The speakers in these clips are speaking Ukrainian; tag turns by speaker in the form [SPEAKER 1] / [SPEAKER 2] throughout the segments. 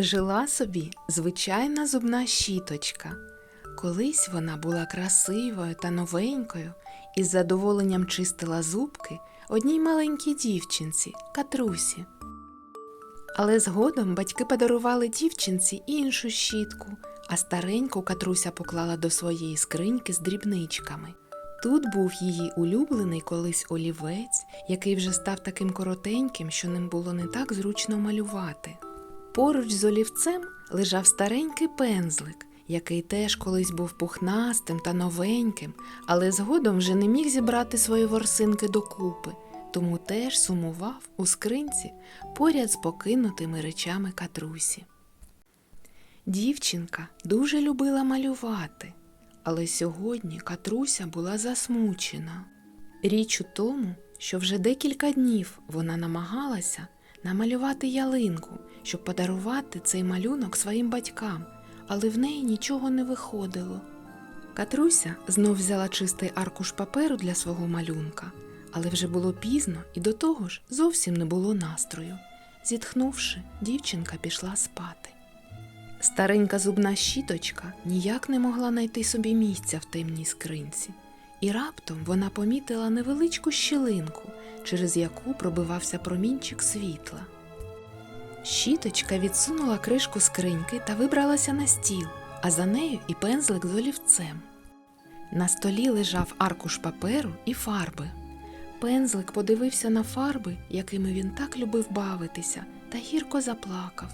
[SPEAKER 1] Жила собі звичайна зубна щіточка. Колись вона була красивою та новенькою і з задоволенням чистила зубки одній маленькій дівчинці Катрусі. Але згодом батьки подарували дівчинці іншу щітку, а стареньку Катруся поклала до своєї скриньки з дрібничками. Тут був її улюблений колись олівець, який вже став таким коротеньким, що ним було не так зручно малювати. Поруч з олівцем лежав старенький пензлик, який теж колись був пухнастим та новеньким, але згодом вже не міг зібрати свої ворсинки докупи, тому теж сумував у скринці поряд з покинутими речами катрусі. Дівчинка дуже любила малювати, але сьогодні Катруся була засмучена. Річ у тому, що вже декілька днів вона намагалася намалювати ялинку, щоб подарувати цей малюнок своїм батькам, але в неї нічого не виходило. Катруся знов взяла чистий аркуш паперу для свого малюнка, але вже було пізно і до того ж зовсім не було настрою. Зітхнувши, дівчинка пішла спати. Старенька зубна щіточка ніяк не могла знайти собі місця в темній скринці, і раптом вона помітила невеличку щілинку, через яку пробивався промінчик світла. Щіточка відсунула кришку скриньки та вибралася на стіл, а за нею і пензлик з олівцем. На столі лежав аркуш паперу і фарби. Пензлик подивився на фарби, якими він так любив бавитися, та гірко заплакав.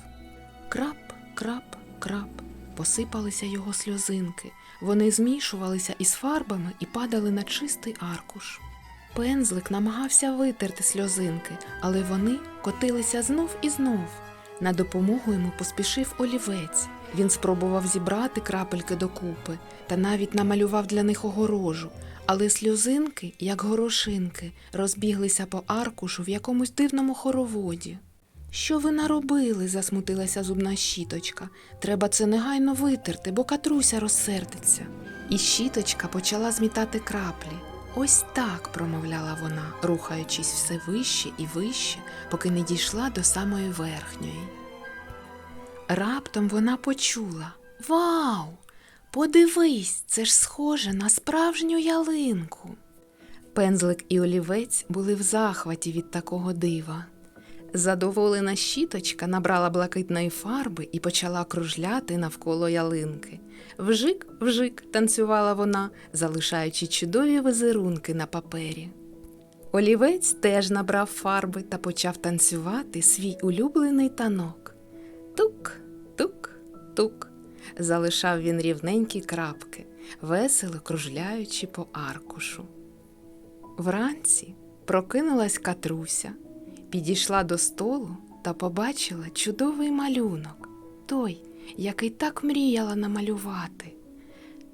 [SPEAKER 1] Крап, крап, крап, посипалися його сльозинки. Вони змішувалися із фарбами і падали на чистий аркуш. Пензлик намагався витерти сльозинки, але вони котилися знов і знов. На допомогу йому поспішив олівець. Він спробував зібрати крапельки докупи та навіть намалював для них огорожу, але сльозинки, як горошинки, розбіглися по аркушу в якомусь дивному хороводі. Що ви наробили? засмутилася зубна щіточка. Треба це негайно витерти, бо катруся розсердиться. І щіточка почала змітати краплі. Ось так, промовляла вона, рухаючись все вище і вище, поки не дійшла до самої верхньої. Раптом вона почула Вау! Подивись, це ж схоже на справжню ялинку. Пензлик і олівець були в захваті від такого дива. Задоволена щіточка набрала блакитної фарби і почала кружляти навколо ялинки. Вжик, вжик танцювала вона, залишаючи чудові визерунки на папері. Олівець теж набрав фарби та почав танцювати свій улюблений танок. Тук, тук, тук. Залишав він рівненькі крапки, весело кружляючи по аркушу. Вранці прокинулась Катруся, підійшла до столу та побачила чудовий малюнок, той, який так мріяла намалювати.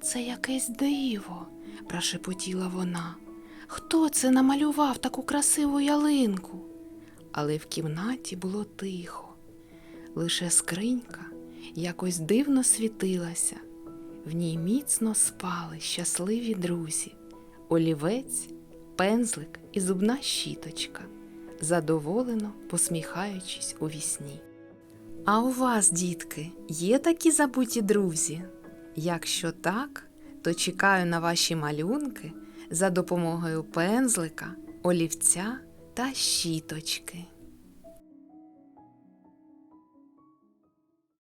[SPEAKER 1] Це якесь диво, прошепотіла вона. Хто це намалював таку красиву ялинку? Але в кімнаті було тихо. Лише скринька якось дивно світилася. В ній міцно спали щасливі друзі, олівець, пензлик і зубна щіточка, задоволено посміхаючись у вісні. А у вас, дітки, є такі забуті друзі? Якщо так, то чекаю на ваші малюнки за допомогою пензлика, олівця та щіточки.